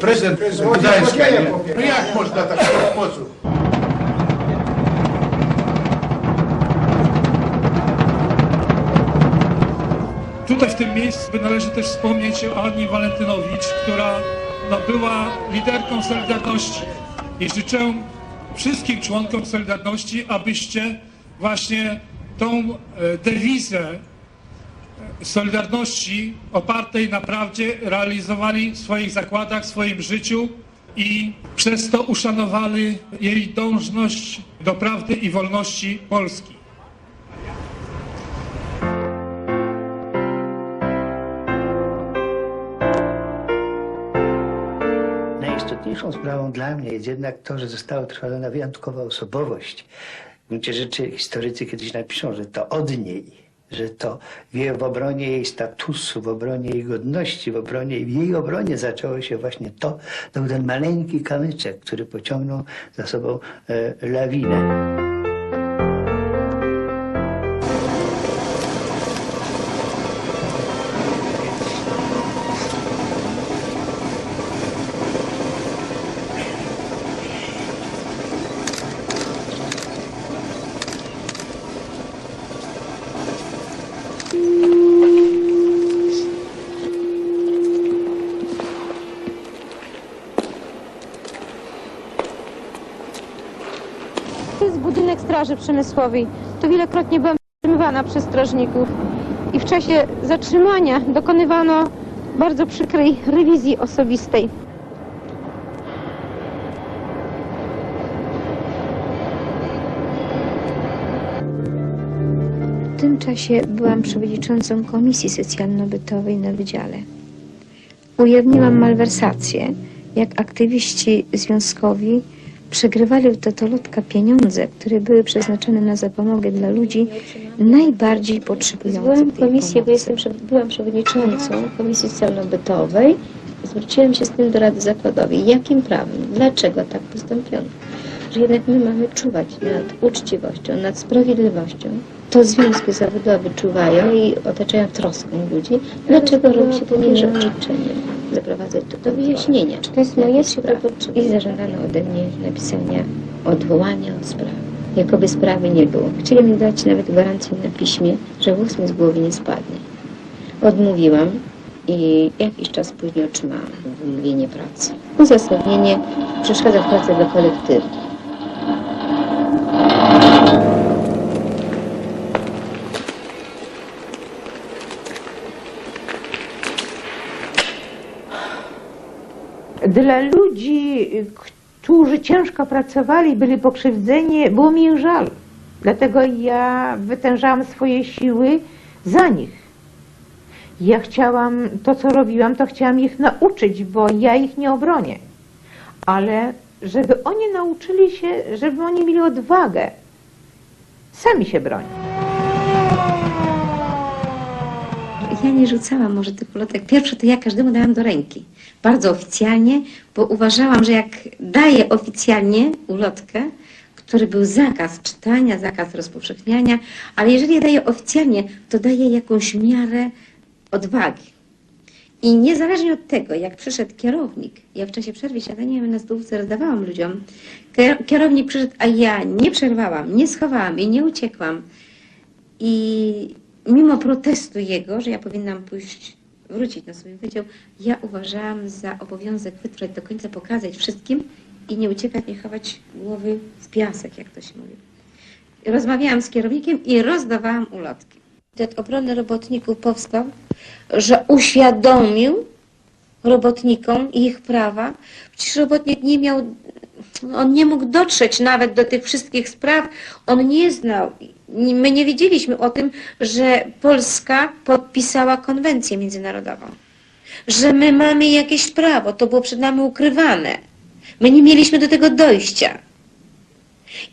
Prezydent Gdańska, nie? No jak można tak w sposób? Tutaj w tym miejscu należy też wspomnieć o Ani Walentynowicz, która no, była liderką Solidarności. I życzę wszystkim członkom Solidarności, abyście właśnie tą e, dewizę Solidarności opartej na prawdzie realizowali w swoich zakładach, w swoim życiu i przez to uszanowali jej dążność do prawdy i wolności Polski. Najistotniejszą sprawą dla mnie jest jednak to, że została utrwalona wyjątkowa osobowość. W gruncie rzeczy historycy kiedyś napiszą, że to od niej, że to w, obronie jej statusu, w obronie jej godności, w, obronie, w jej obronie zaczęło się właśnie to, to był ten maleńki kamyczek, który pociągnął za sobą e, lawinę. Budynek Straży Przemysłowej. Tu wielokrotnie byłam zatrzymywana przez strażników. I w czasie zatrzymania dokonywano bardzo przykrej rewizji osobistej. W tym czasie byłam przewodniczącą Komisji Socjalno-Bytowej na Wydziale. Ujawniłam malwersację, jak aktywiści związkowi przegrywali w totolotka pieniądze, które były przeznaczone na zapomogę dla ludzi najbardziej potrzebujących Zwołałam tej komisję, bo jestem, byłam przewodniczącą Komisji Socjalno-Bytowej. Zwróciłam się z tym do Rady Zakładowej. Jakim prawem? Dlaczego tak postąpiono? Że jednak my mamy czuwać nad uczciwością, nad sprawiedliwością. To związki zawodowe czuwają i otaczają troską ludzi. Dlaczego robi się takie rzeczy? Zaprowadzać to do wyjaśnienia. Czy to jest moje, Jakich czy spraw? I zażądano ode mnie napisania odwołania od sprawy. Jakoby sprawy nie było. Chcieli mi dać nawet gwarancję na piśmie, że włos mi z głowy nie spadnie. Odmówiłam i jakiś czas później otrzymałam wymówienie pracy. Uzasadnienie przeszkadza w pracy dla kolektywu. Dla ludzi, którzy ciężko pracowali, byli pokrzywdzeni, było mi ich żal. Dlatego ja wytężałam swoje siły za nich. Ja chciałam, to co robiłam, to chciałam ich nauczyć, bo ja ich nie obronię. Ale żeby oni nauczyli się, żeby oni mieli odwagę, sami się bronić. Ja nie rzucałam może tych ulotek. Pierwsze to ja każdemu dałam do ręki. Bardzo oficjalnie, bo uważałam, że jak daję oficjalnie ulotkę, który był zakaz czytania, zakaz rozpowszechniania, ale jeżeli daję oficjalnie, to daję jakąś miarę odwagi. I niezależnie od tego, jak przyszedł kierownik, ja w czasie przerwy siadania na stołówce rozdawałam ludziom, kier- kierownik przyszedł, a ja nie przerwałam, nie schowałam i nie uciekłam. I mimo protestu jego, że ja powinnam pójść, wrócić na swój wydział, ja uważałam za obowiązek wytrwać do końca, pokazać wszystkim i nie uciekać, nie chować głowy w piasek, jak to się mówi. Rozmawiałam z kierownikiem i rozdawałam ulotki. Komitet Obrony Robotników powstał, że uświadomił robotnikom ich prawa. Przecież robotnik nie miał, on nie mógł dotrzeć nawet do tych wszystkich spraw. On nie znał, my nie wiedzieliśmy o tym, że Polska podpisała konwencję międzynarodową. Że my mamy jakieś prawo, to było przed nami ukrywane. My nie mieliśmy do tego dojścia.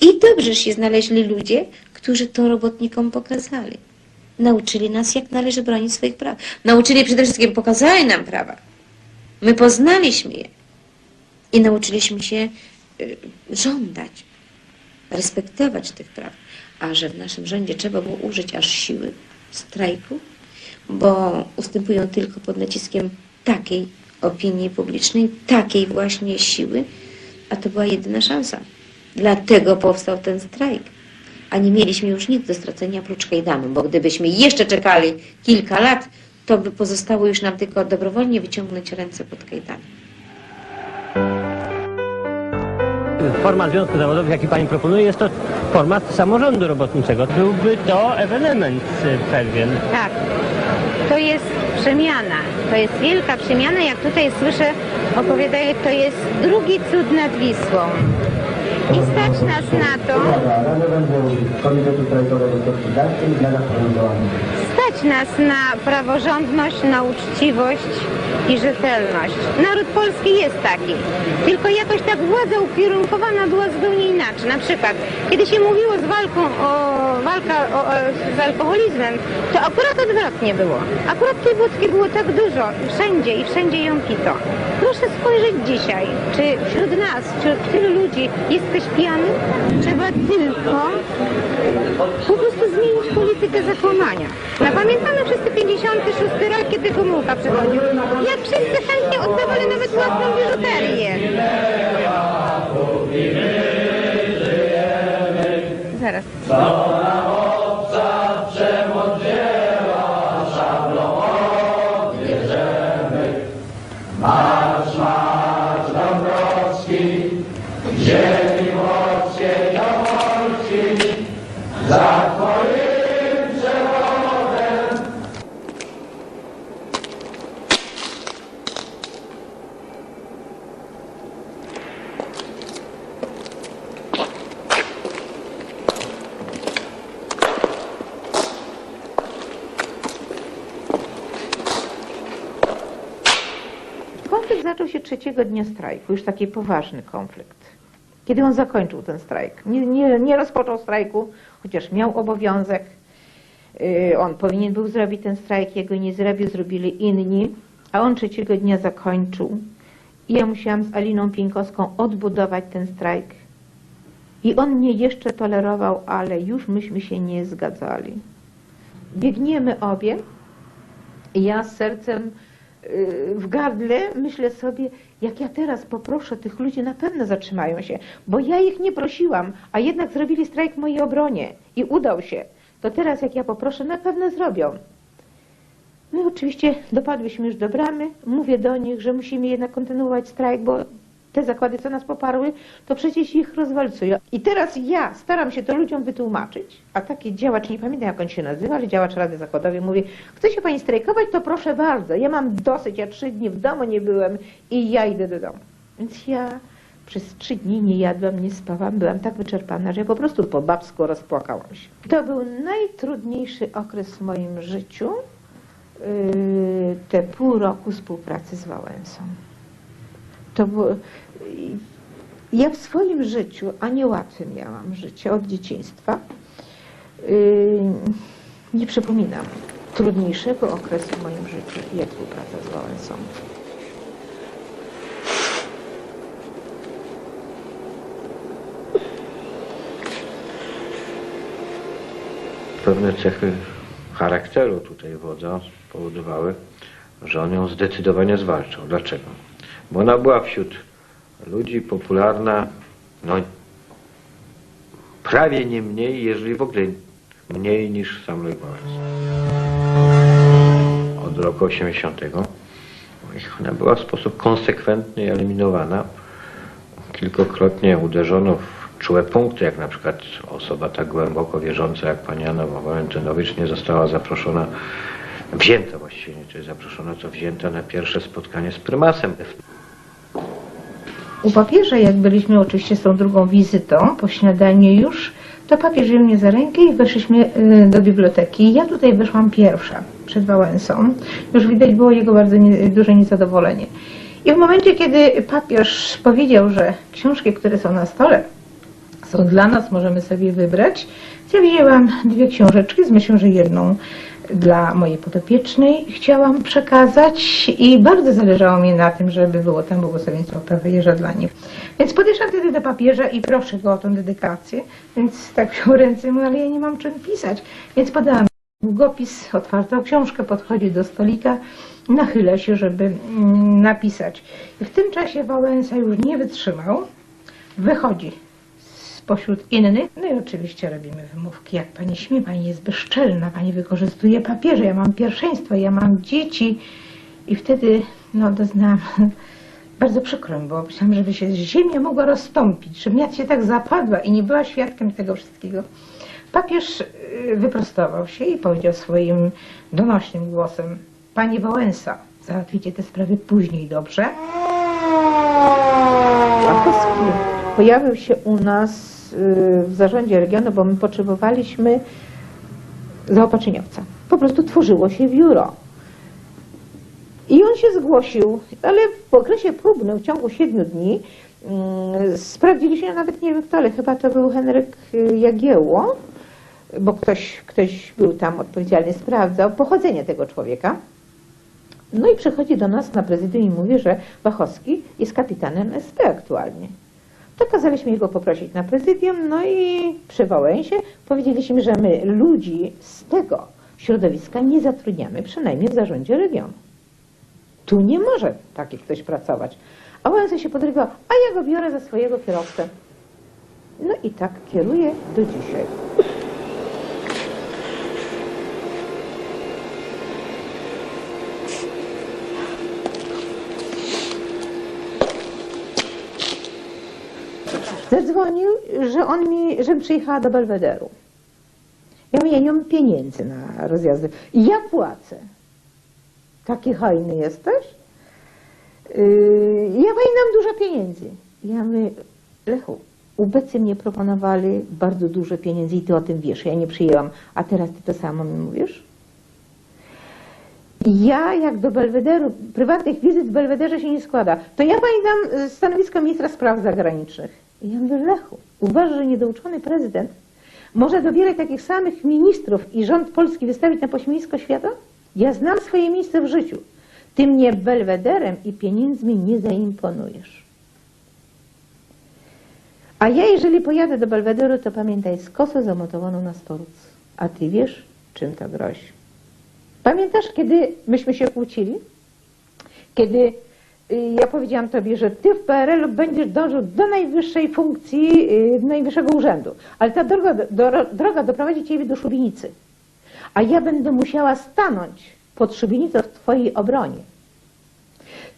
I dobrze się znaleźli ludzie, którzy to robotnikom pokazali. Nauczyli nas, jak należy bronić swoich praw. Nauczyli przede wszystkim, pokazali nam prawa. My poznaliśmy je i nauczyliśmy się y, żądać, respektować tych praw. A że w naszym rządzie trzeba było użyć aż siły strajku, bo ustępują tylko pod naciskiem takiej opinii publicznej, takiej właśnie siły, a to była jedyna szansa. Dlatego powstał ten strajk. A nie mieliśmy już nic do stracenia prócz kajdanu, bo gdybyśmy jeszcze czekali kilka lat, to by pozostało już nam tylko dobrowolnie wyciągnąć ręce pod kajdany. Format związku zawodowego, jaki Pani proponuje, jest to format samorządu robotniczego. Byłby to ewenement y, pewien. Tak. To jest przemiana. To jest wielka przemiana. Jak tutaj słyszę, opowiadają, to jest drugi cud nad Wisłą. I stać nas na to, stać nas na praworządność, na uczciwość i rzetelność. Naród polski jest taki. Tylko jakoś tak władza ukierunkowana była zupełnie inaczej. Na przykład, kiedy się mówiło z walką o walka o, o, z alkoholizmem, to akurat odwrotnie było. Akurat tej wódki było tak dużo, wszędzie i wszędzie ją pito. Proszę spojrzeć dzisiaj, czy wśród nas, wśród tylu ludzi jest ktoś pijany? Trzeba tylko po prostu zmienić politykę zakłamania. No pamiętamy wszyscy 56 rok, kiedy Gomułka przychodził. Jak wszyscy chętnie oddawali nawet własną zaczął się trzeciego dnia strajku, już taki poważny konflikt. Kiedy on zakończył ten strajk. Nie, nie, nie rozpoczął strajku, chociaż miał obowiązek. Yy, On powinien był zrobić ten strajk, jego nie zrobił, zrobili inni, a on trzeciego dnia zakończył. I ja musiałam z Aliną Pieńkowską odbudować ten strajk. I on mnie jeszcze tolerował, ale już myśmy się nie zgadzali. Biegniemy obie, ja z sercem y, w gardle myślę sobie, jak ja teraz poproszę tych ludzi, na pewno zatrzymają się, bo ja ich nie prosiłam, a jednak zrobili strajk w mojej obronie i udał się. To teraz jak ja poproszę, na pewno zrobią. I oczywiście dopadłyśmy już do bramy, mówię do nich, że musimy jednak kontynuować strajk, bo te zakłady, co nas poparły, to przecież ich rozwalcują. I teraz ja staram się to ludziom wytłumaczyć, a taki działacz, nie pamiętam jak on się nazywa, ale działacz Rady Zakładowej mówi, chce się pani strajkować, to proszę bardzo, ja mam dosyć, ja trzy dni w domu nie byłem i ja idę do domu. Więc ja przez trzy dni nie jadłam, nie spałam, byłam tak wyczerpana, że ja po prostu po babsku rozpłakałam się. To był najtrudniejszy okres w moim życiu, yy, te pół roku współpracy z Wałęsą. To było, ja w swoim życiu, a niełatwe miałam życie od dzieciństwa, yy, nie przypominam trudniejszego okresu w moim życiu jak współpraca z Wałęsą. Pewne cechy charakteru tutaj wodza powodowały, że on ją zdecydowanie zwalczał. Dlaczego? Bo ona była wśród ludzi popularna, no prawie nie mniej, jeżeli w ogóle mniej niż sam Lech. Od roku 80. I Ona była w sposób konsekwentny eliminowana. Kilkokrotnie uderzono w czułe punkty, jak na przykład osoba tak głęboko wierząca jak pani Anna Walentynowicz nie została zaproszona, wzięta właściwie, nie czy zaproszona, co wzięta na pierwsze spotkanie z prymasem. U papieża, jak byliśmy oczywiście z tą drugą wizytą, po śniadaniu już, to papież wziął mnie za rękę i weszliśmy y, do biblioteki. Ja tutaj weszłam pierwsza, przed Wałęsą. Już widać było jego bardzo nie, duże niezadowolenie. I w momencie, kiedy papież powiedział, że książki, które są na stole, są dla nas, możemy sobie wybrać, ja wzięłam dwie książeczki z myślą, że jedną dla mojej podopiecznej chciałam przekazać i bardzo zależało mi na tym, żeby było tam błogosławieństwo Jerza dla nich. Więc podeszłam wtedy do papieża i proszę go o tą dedykację, więc tak wziął ręce mówię, ale ja nie mam czym pisać, więc podałam Długopis, otwartą książkę, podchodzi do stolika, nachyla się, żeby mm, napisać. I w tym czasie Wałęsa już nie wytrzymał, wychodzi spośród innych. No i oczywiście robimy wymówki, jak pani śmie, pani jest bezczelna, pani wykorzystuje papieże, ja mam pierwszeństwo, ja mam dzieci. I wtedy no, doznałam, bardzo przykro mi było, myślałam, żeby się ziemia mogła rozstąpić, żebym ja się tak zapadła i nie była świadkiem tego wszystkiego. Papież y, wyprostował się i powiedział swoim donośnym głosem, Panie Wałęsa, załatwicie te sprawy później, dobrze? Wachowski pojawił się u nas y, w zarządzie regionu, bo my potrzebowaliśmy zaopatrzeniowca. Po prostu tworzyło się biuro. I on się zgłosił, ale w okresie próbnym, w ciągu siedmiu dni, mm, sprawdziliśmy, nawet nie wiem kto, ale chyba to był Henryk y, Jagiełło, bo ktoś, ktoś był tam odpowiedzialny, sprawdzał pochodzenie tego człowieka. No i przychodzi do nas na prezydium i mówi, że Wachowski jest kapitanem SP aktualnie. To kazaliśmy jego poprosić na prezydium, no i przy Wałęsie powiedzieliśmy, że my ludzi z tego środowiska nie zatrudniamy, przynajmniej w zarządzie regionu. Tu nie może taki ktoś pracować. A Wałęsa się podrywał, a ja go biorę za swojego kierowcę. No i tak kieruje do dzisiaj. Zadzwonił, że on mi, żebym przyjechała do Belwederu. Ja mówię, ja nie mam pieniędzy na rozjazdy. I ja płacę. Taki hojny jesteś? Yy, ja dam dużo pieniędzy. Ja mówię, Lechu, ubecy mnie proponowali bardzo dużo pieniędzy i ty o tym wiesz, ja nie przyjęłam, a teraz ty to samo mi mówisz? Ja jak do Belwederu, prywatnych wizyt w Belwederze się nie składa, to ja pani dam y, stanowisko ministra spraw zagranicznych. I ja mówię, Lechu, uważasz, że niedouczony prezydent może dobierać takich samych ministrów i rząd polski wystawić na pośmiewisko świata? Ja znam swoje miejsce w życiu. Ty mnie belwederem i pieniędzmi nie zaimponujesz. A ja, jeżeli pojadę do Belwederu, to pamiętaj, z kosą zamontowaną na storuc. A ty wiesz, czym to grozi. Pamiętasz, kiedy myśmy się kłócili? Kiedy ja powiedziałam tobie, że ty w PRL-u będziesz dążył do najwyższej funkcji, y, najwyższego urzędu, ale ta droga, do, droga doprowadzi ciebie do szubienicy. A ja będę musiała stanąć pod szubienicą w twojej obronie.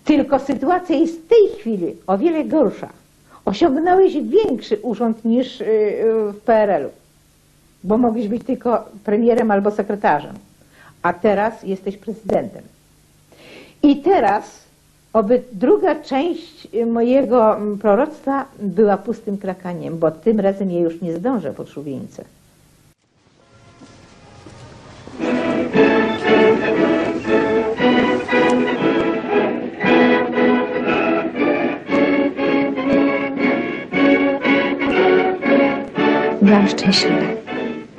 Tylko sytuacja jest w tej chwili o wiele gorsza. Osiągnąłeś większy urząd niż y, y, w PRL-u, bo mogłeś być tylko premierem albo sekretarzem, a teraz jesteś prezydentem. I teraz, oby druga część y, mojego mm, proroctwa była pustym krakaniem, bo tym razem ja już nie zdążę pod szubienicę. Byłam szczęśliwa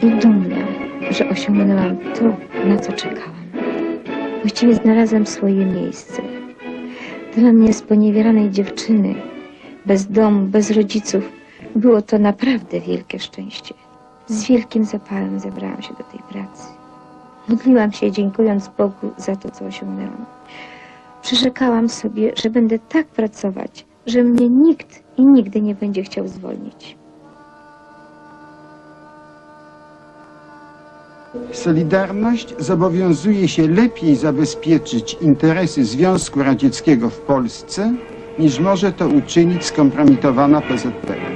i dumna, że osiągnęłam to, na co czekałam. Właściwie znalazłam swoje miejsce. Dla mnie sponiewieranej dziewczyny, bez domu, bez rodziców, było to naprawdę wielkie szczęście. Z wielkim zapałem zabrałam się do tej pracy. Modliłam się, dziękując Bogu za to, co osiągnęłam. Przyrzekałam sobie, że będę tak pracować, że mnie nikt i nigdy nie będzie chciał zwolnić. Solidarność zobowiązuje się lepiej zabezpieczyć interesy Związku Radzieckiego w Polsce, niż może to uczynić skompromitowana PZPR.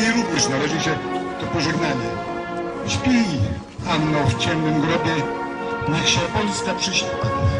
Dlatego jej również należy się to pożegnanie. Śpij, Anno, w ciemnym grobie, niech się Polska przysiągnie.